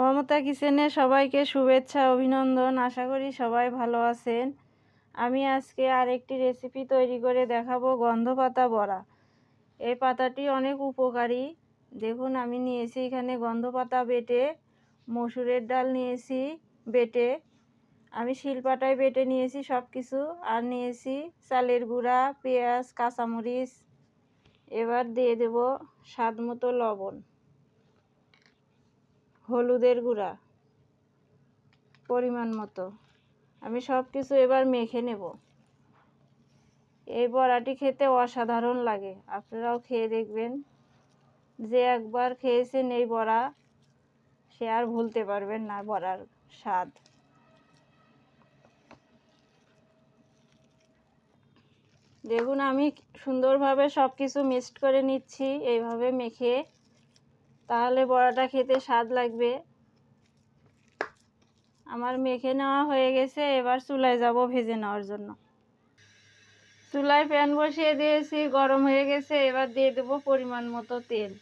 মমতা কিচেনে সবাইকে শুভেচ্ছা, অভিনন্দন। আশা করি সবাই ভালো আছেন। আমি আজকে আরেকটি রেসিপি তৈরি করে দেখাবো, গন্ধ পাতা বড়া। এই পাতাটি অনেক উপকারী। দেখুন, আমি নিয়েছি এখানে গন্ধ পাতা বেটে, মসুরের ডাল নিয়েছি বেটে, আমি শিলপাটায় বেটে নিয়েছি সব কিছু আর নিয়েছি চালের গুঁড়া, পেঁয়াজ, কাঁচামরিচ। এবার দিয়ে দেব স্বাদ মতো লবণ। হলুদের গুঁড়া, পরিমাণ মতো। আমি সব কিছু এবার মেখে নেব। এই বড়াটি খেতে অসাধারণ লাগে। আপনারাও খেয়ে দেখবেন যে একবার খেয়েছেন এই বড়া, সে আর ভুলতে পারবেন না বড়ার স্বাদ। দেখুন, আমি সুন্দরভাবে সব কিছু মিক্সড করে নিচ্ছি। এইভাবে মেখে তাহলে বড়াটা খেতে স্বাদ লাগবে। আমার মেখে নেওয়া হয়ে গেছে, এবার চুলায় যাব ভেজে নেওয়ার জন্য। চুলায় প্যান বসিয়ে দিয়েছি, গরম হয়ে গেছে, এবার দিয়ে দেবো পরিমাণ মতো তেল।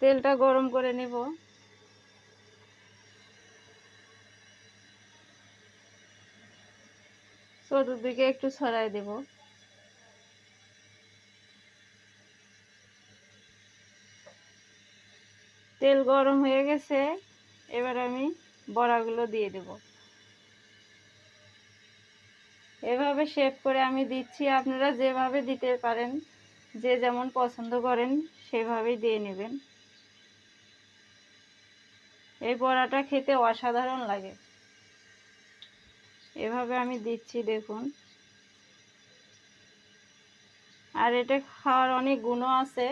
তেলটা গরম করে নেব। চতুর্দিকে একটু ছড়াই দেব। তেল গরম হয়ে গেছে, এবার আমি বড়াগুলো দিয়ে দেব। এভাবে শেপ করে আমি দিচ্ছি, আপনারা যেভাবে দিতে পারেন, যে যেমন পছন্দ করেন, সেভাবেই দিয়ে নেবেন। এই বড়াটা খেতে অসাধারণ লাগে। এভাবে আমি দিচ্ছি, দেখুন। আর এটা খাওয়ার অনেক গুণও আছে।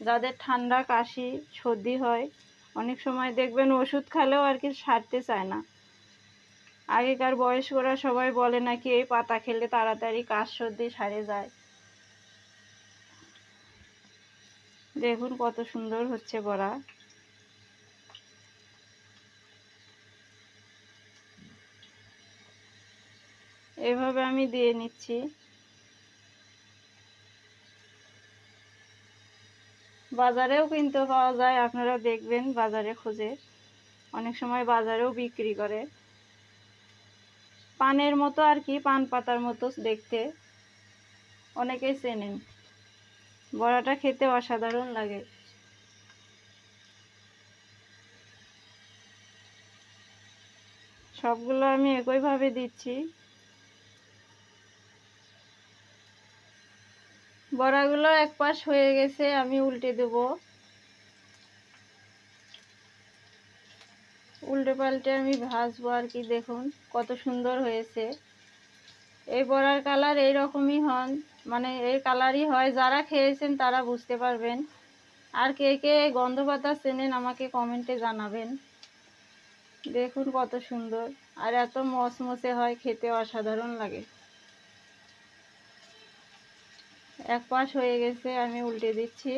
যাদের ঠান্ডা, কাশি, সর্দি হয়, অনেক সময় দেখবেন ওষুধ খেলেও আর কি সারতে চায় না। আগেকার বয়স্করা সবাই বলে নাকি এই পাতা খেলে তাড়াতাড়ি কাশ, সর্দি সারে যায়। দেখুন কত সুন্দর হচ্ছে বড়া। এভাবে আমি দিয়ে নিচ্ছি। বাজারেও কিনতে পাওয়া যায়, আপনারা দেখবেন বাজারে খুঁজে। অনেক সময় বাজারেও বিক্রি করে। পানের মতো আর কি, পান পাতার মতো দেখতে। অনেকেই চেনেন। বড়াটা খেতে অসাধারণ লাগে। সবগুলো আমি একইভাবে দিচ্ছি। বড়াগুলো এক পাশ হয়ে গেছে, আমি উল্টে দেব। উল্টে পাল্টে আমি ভাজবো আর কি, দেখুন কত সুন্দর হয়েছে। এই বড়ার কালার এই রকমই হন মানে এই কালারই হয়, যারা খেয়েছেন তারা বুঝতে পারবেন। আর কে কে গন্ধ পাতা চেনেন আমাকে কমেন্টে জানাবেন। দেখুন কত সুন্দর, আর এত মচমচে হয়, খেতে অসাধারণ লাগে। এক পাশ হয়ে গেছে, আমি উল্টে দিচ্ছি।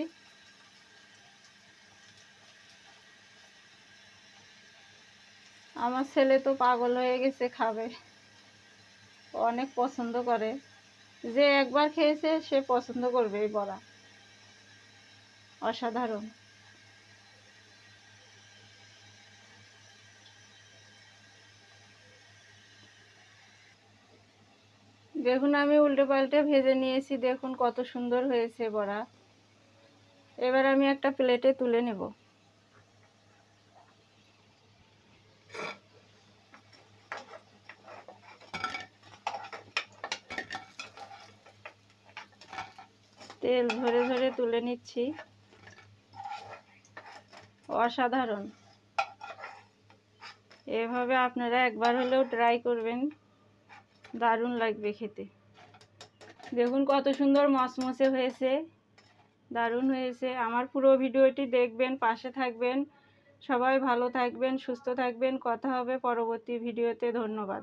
আমার ছেলে তো পাগল হয়ে গেছে, খাবে। অনেক পছন্দ করে। যে একবার খেয়েছে, সে পছন্দ করবে এই বড়া অসাধারণ। দেখুন, আমি উল্টে পাল্টে ভেজে নিয়েছি। দেখুন, কত সুন্দর হয়েছে বড়া। এবার আমি একটা প্লেটে তুলে নেব। তেল ধরে ধরে তুলে নিচ্ছি। অসাধারণ। এভাবে আপনারা একবার হলেও ট্রাই করবেন। দারুণ লাগবে খেতে। দেখুন কত সুন্দর মসমসে হয়েছে, দারুণ হয়েছে। আমার পুরো ভিডিওটি দেখবেন, পাশে থাকবেন। সবাই ভালো থাকবেন, সুস্থ থাকবেন। কথা হবে পরবর্তী ভিডিওতে। ধন্যবাদ।